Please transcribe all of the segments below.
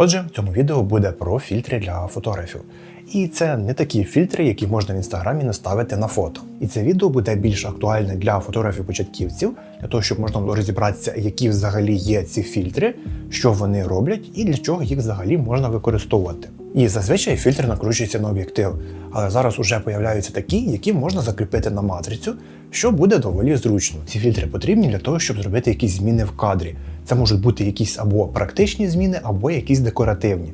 Отже, в цьому відео буде про фільтри для фотографів. І це не такі фільтри, які можна в інстаграмі наставити на фото. І це відео буде більш актуальне для фотографів-початківців, для того, щоб можна було розібратися, які взагалі є ці фільтри, що вони роблять і для чого їх взагалі можна використовувати. І зазвичай фільтр накручується на об'єктив, але зараз уже появляються такі, які можна закріпити на матрицю, що буде доволі зручно. Ці фільтри потрібні для того, щоб зробити якісь зміни в кадрі. Це можуть бути якісь або практичні зміни, або якісь декоративні.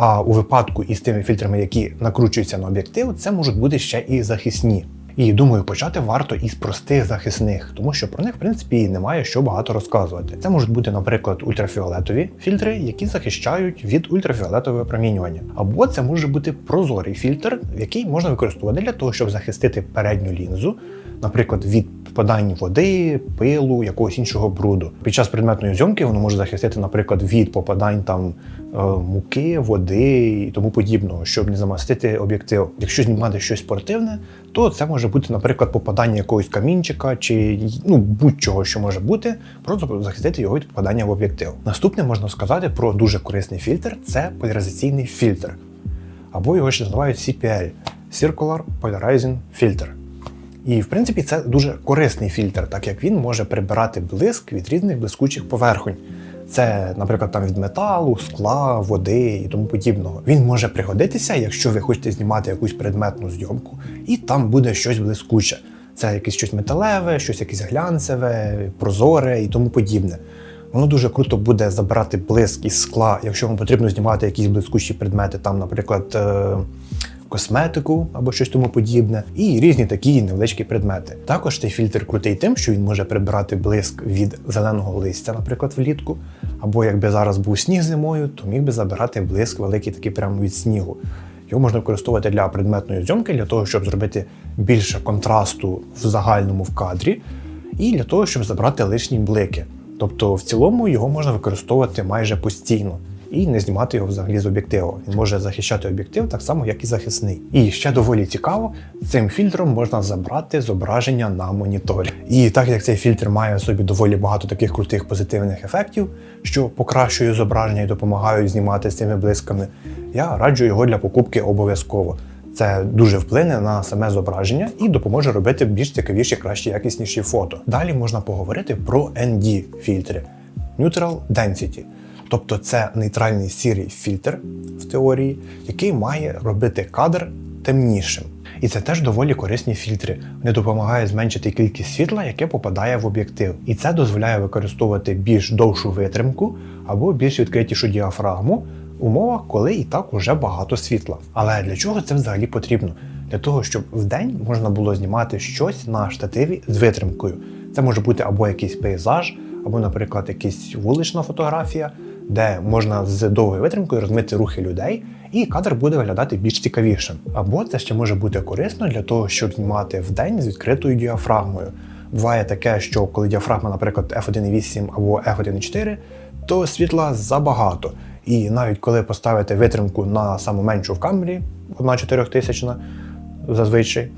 А у випадку із тими фільтрами, які накручуються на об'єктив, це можуть бути ще і захисні. І думаю, почати варто із простих захисних, тому що про них, в принципі, немає що багато розказувати. Це можуть бути, наприклад, ультрафіолетові фільтри, які захищають від ультрафіолетового промінювання. Або це може бути прозорий фільтр, який можна використовувати для того, щоб захистити передню лінзу, наприклад, від попадань води, пилу, якогось іншого бруду. Під час предметної зйомки воно може захистити, наприклад, від попадань там е, муки, води і тому подібного, щоб не замастити об'єктив. Якщо знімати щось спортивне, то це може бути, наприклад, попадання якогось камінчика чи ну будь-чого, що може бути, просто захистити його від попадання в об'єктив. Наступне можна сказати про дуже корисний фільтр це поляризаційний фільтр, або його ще називають CPL Circular Polarizing Filter. І в принципі це дуже корисний фільтр, так як він може прибирати блиск від різних блискучих поверхонь. Це, наприклад, там від металу, скла, води і тому подібного. Він може пригодитися, якщо ви хочете знімати якусь предметну зйомку, і там буде щось блискуче. Це якесь щось металеве, щось якесь глянцеве, прозоре і тому подібне. Воно дуже круто буде забирати блиск із скла, якщо вам потрібно знімати якісь блискучі предмети, там, наприклад, е, косметику або щось тому подібне, і різні такі невеличкі предмети. Також цей фільтр крутий тим, що він може прибирати блиск від зеленого листя, наприклад, влітку. Або якби зараз був сніг зимою, то міг би забирати блиск великий такий прямо від снігу. Його можна використовувати для предметної зйомки, для того, щоб зробити більше контрасту в загальному в кадрі, і для того, щоб забрати лишні блики. Тобто, в цілому його можна використовувати майже постійно і не знімати його взагалі з об'єктиву. Він може захищати об'єктив так само, як і захисний. І ще доволі цікаво, цим фільтром можна забрати зображення на моніторі. І так як цей фільтр має в собі доволі багато таких крутих позитивних ефектів, що покращують зображення і допомагають знімати з цими блисками, я раджу його для покупки обов'язково. Це дуже вплине на саме зображення і допоможе робити більш цікавіші, кращі, якісніші фото. Далі можна поговорити про ND фільтри Neutral Density. Тобто це нейтральний сірий фільтр в теорії, який має робити кадр темнішим. І це теж доволі корисні фільтри. Вони допомагають зменшити кількість світла, яке попадає в об'єктив. І це дозволяє використовувати більш довшу витримку або більш відкритішу діафрагму в умовах, коли і так уже багато світла. Але для чого це взагалі потрібно? Для того, щоб в день можна було знімати щось на штативі з витримкою. Це може бути або якийсь пейзаж, або, наприклад, якась вулична фотографія де можна з довгою витримкою розмити рухи людей, і кадр буде виглядати більш цікавішим. Або це ще може бути корисно для того, щоб знімати в день з відкритою діафрагмою. Буває таке, що коли діафрагма, наприклад, F1.8 або F1.4, то світла забагато. І навіть коли поставити витримку на саму меншу в камері, 1 4000 зазвичай,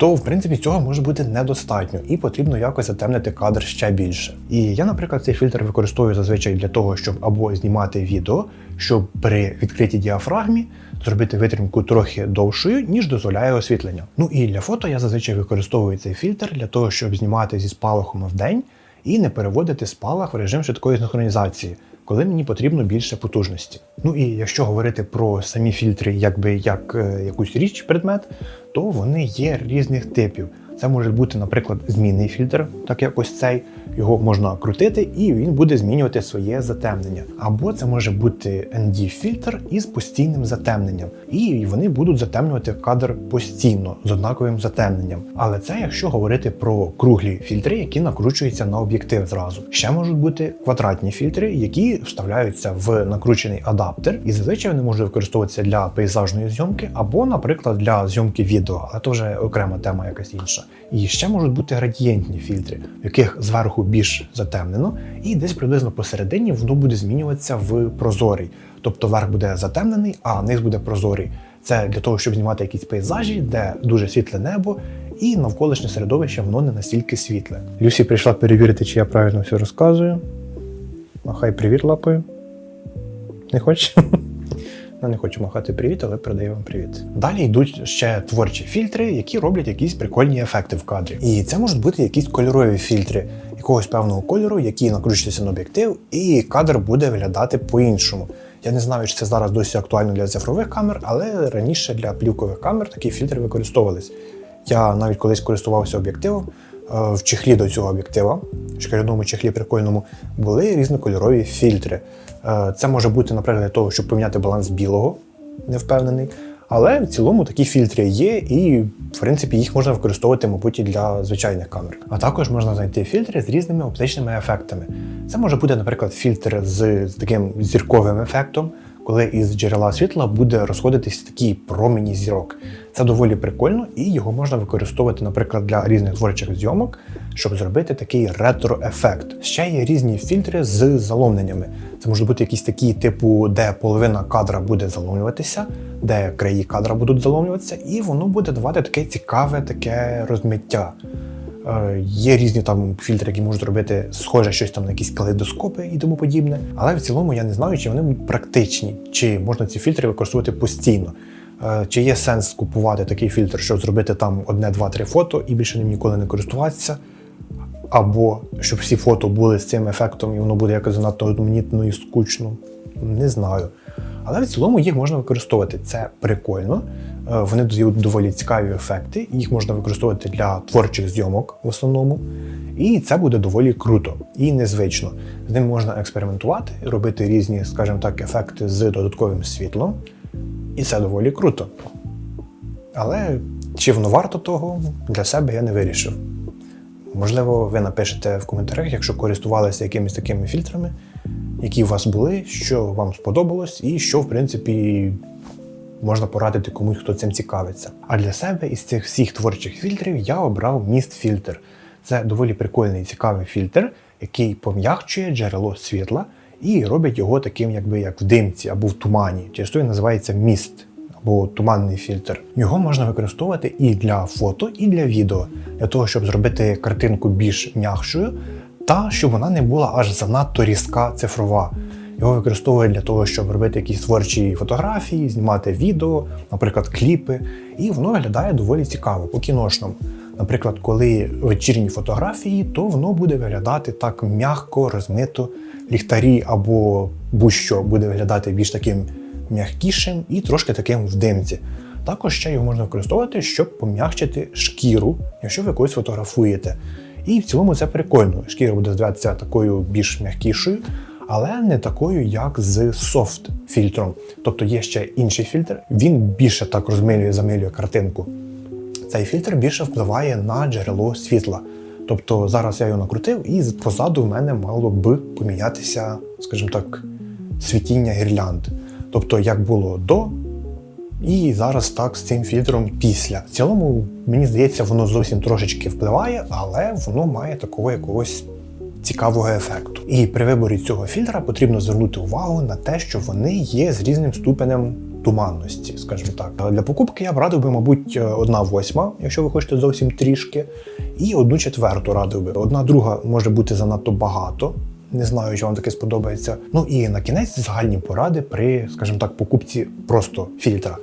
то в принципі цього може бути недостатньо і потрібно якось затемнити кадр ще більше. І я, наприклад, цей фільтр використовую зазвичай для того, щоб або знімати відео, щоб при відкритій діафрагмі зробити витримку трохи довшою, ніж дозволяє освітлення. Ну і для фото я зазвичай використовую цей фільтр для того, щоб знімати зі спалахом в день і не переводити спалах в режим швидкої синхронізації коли мені потрібно більше потужності. Ну і якщо говорити про самі фільтри, якби як е, якусь річ предмет, то вони є різних типів. Це може бути, наприклад, змінний фільтр, так як ось цей. Його можна крутити, і він буде змінювати своє затемнення. Або це може бути ND-фільтр із постійним затемненням. І вони будуть затемнювати кадр постійно з однаковим затемненням. Але це якщо говорити про круглі фільтри, які накручуються на об'єктив зразу. Ще можуть бути квадратні фільтри, які вставляються в накручений адаптер, і зазвичай вони можуть використовуватися для пейзажної зйомки, або, наприклад, для зйомки відео, але це вже окрема тема якась інша. І ще можуть бути градієнтні фільтри, в яких зверху більш затемнено, і десь приблизно посередині воно буде змінюватися в прозорий. Тобто верх буде затемнений, а низ буде прозорий. Це для того, щоб знімати якісь пейзажі, де дуже світле небо, і навколишнє середовище воно не настільки світле. Люсі прийшла перевірити, чи я правильно все розказую. Махай привіт лапою. Не хочеш? Ну, не хочу махати привіт, але передаю вам привіт. Далі йдуть ще творчі фільтри, які роблять якісь прикольні ефекти в кадрі. І це можуть бути якісь кольорові фільтри якогось певного кольору, які накручуються на об'єктив, і кадр буде виглядати по-іншому. Я не знаю, чи це зараз досі актуально для цифрових камер, але раніше для плівкових камер такі фільтри використовувались. Я навіть колись користувався об'єктивом. Е, В чехлі до цього об'єктива, в шкіряному чехлі прикольному, були різнокольорові фільтри. Е, Це може бути, наприклад, для того, щоб поміняти баланс білого, не впевнений. Але в цілому такі фільтри є, і в принципі їх можна використовувати, мабуть, і для звичайних камер. А також можна знайти фільтри з різними оптичними ефектами. Це може бути, наприклад, фільтр з, з таким зірковим ефектом, коли із джерела світла буде розходитись такі промені зірок. Це доволі прикольно, і його можна використовувати, наприклад, для різних творчих зйомок, щоб зробити такий ретро-ефект. Ще є різні фільтри з заломненнями. Це можуть бути якісь такі, типу, де половина кадра буде заломлюватися, де краї кадра будуть заломлюватися, і воно буде давати таке цікаве таке розмиття. Е, Є різні там фільтри, які можуть робити схоже щось там на якісь калейдоскопи і тому подібне. Але в цілому я не знаю, чи вони практичні, чи можна ці фільтри використовувати постійно. Е, Чи є сенс купувати такий фільтр, щоб зробити там одне, два, три фото і більше ним ніколи не користуватися. Або щоб всі фото були з цим ефектом, і воно буде якось занадто одноманітно і скучно. Не знаю. Але в цілому їх можна використовувати. Це прикольно. Е, Вони дають доволі цікаві ефекти. Їх можна використовувати для творчих зйомок в основному. І це буде доволі круто і незвично. З ним можна експериментувати, робити різні, скажімо так, ефекти з додатковим світлом. І це доволі круто. Але чи воно варто того, для себе я не вирішив. Можливо, ви напишете в коментарях, якщо користувалися якимись такими фільтрами, які у вас були, що вам сподобалось, і що, в принципі, можна порадити комусь, хто цим цікавиться. А для себе із цих всіх творчих фільтрів я обрав міст фільтр. Це доволі прикольний і цікавий фільтр, який пом'якчує джерело світла і робить його таким, якби як в димці або в тумані. Через то він називається міст або туманний фільтр. Його можна використовувати і для фото, і для відео, для того, щоб зробити картинку більш м'якшою, та щоб вона не була аж занадто різка цифрова. Його використовують для того, щоб робити якісь творчі фотографії, знімати відео, наприклад, кліпи. І воно виглядає доволі цікаво, по кіношному. Наприклад, коли вечірні фотографії, то воно буде виглядати так м'яко, розмито, ліхтарі або будь-що буде виглядати більш таким м'якішим і трошки таким в димці. Також ще його можна використовувати, щоб пом'якчити шкіру, якщо ви когось фотографуєте. І в цілому це прикольно. Шкіра буде здаватися такою більш м'якішою, але не такою, як з софт фільтром. Тобто є ще інший фільтр, він більше так розмилює, замилює картинку. Цей фільтр більше впливає на джерело світла. Тобто зараз я його накрутив, і позаду в мене мало б помінятися, скажімо так, світіння гірлянд. Тобто, як було до, і зараз так з цим фільтром після. В цілому, мені здається, воно зовсім трошечки впливає, але воно має такого якогось цікавого ефекту. І при виборі цього фільтра потрібно звернути увагу на те, що вони є з різним ступенем туманності, скажімо так. Для покупки я б радив би, мабуть, одна восьма, якщо ви хочете зовсім трішки, і одну четверту радив би. Одна друга може бути занадто багато. Не знаю, чи вам таке сподобається. Ну і на кінець загальні поради при, скажімо так, покупці просто фільтра.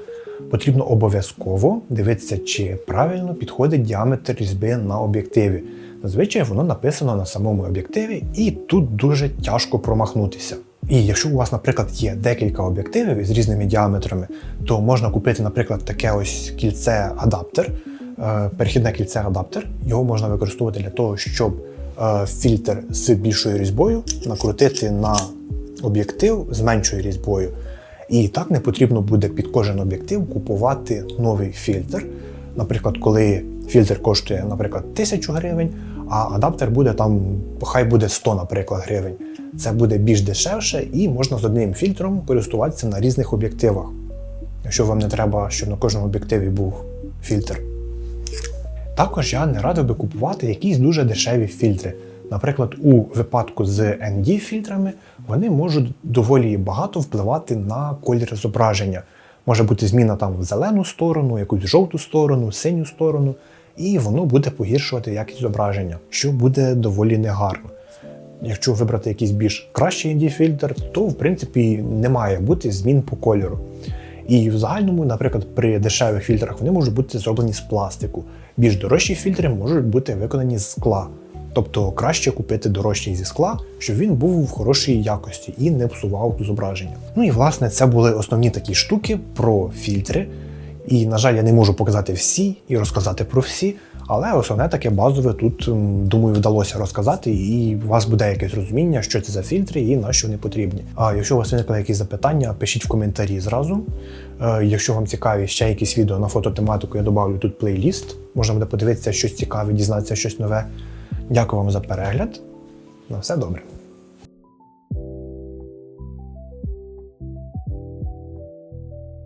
Потрібно обов'язково дивитися, чи правильно підходить діаметр різьби на об'єктиві. Зазвичай воно написано на самому об'єктиві, і тут дуже тяжко промахнутися. І якщо у вас, наприклад, є декілька об'єктивів із різними діаметрами, то можна купити, наприклад, таке ось кільце-адаптер, е, перехідне кільце-адаптер. Його можна використовувати для того, щоб е, фільтр з більшою різьбою накрутити на об'єктив з меншою різьбою. І так не потрібно буде під кожен об'єктив купувати новий фільтр. Наприклад, коли фільтр коштує, наприклад, 1000 гривень, а адаптер буде там, хай буде 100, наприклад, гривень. Це буде більш дешевше і можна з одним фільтром користуватися на різних об'єктивах. Якщо вам не треба, щоб на кожному об'єктиві був фільтр. Також я не радив би купувати якісь дуже дешеві фільтри. Наприклад, у випадку з ND-фільтрами вони можуть доволі багато впливати на колір зображення. Може бути зміна там в зелену сторону, якусь жовту сторону, синю сторону, і воно буде погіршувати якість зображення, що буде доволі негарно. Якщо вибрати якийсь більш кращий ND-фільтр, то в принципі не має бути змін по кольору. І в загальному, наприклад, при дешевих фільтрах вони можуть бути зроблені з пластику. Більш дорожчі фільтри можуть бути виконані з скла. Тобто краще купити дорожчий зі скла, щоб він був в хорошій якості і не псував зображення. Ну і власне це були основні такі штуки про фільтри. І, на жаль, я не можу показати всі і розказати про всі, але основне таке базове тут, думаю, вдалося розказати, і у вас буде якесь розуміння, що це за фільтри і на що вони потрібні. А якщо у вас виникли якісь запитання, пишіть в коментарі зразу. Е, Якщо вам цікаві ще якісь відео на фототематику, я додавлю тут плейліст. Можна буде подивитися щось цікаве, дізнатися щось нове. Дякую вам за перегляд. На все добре.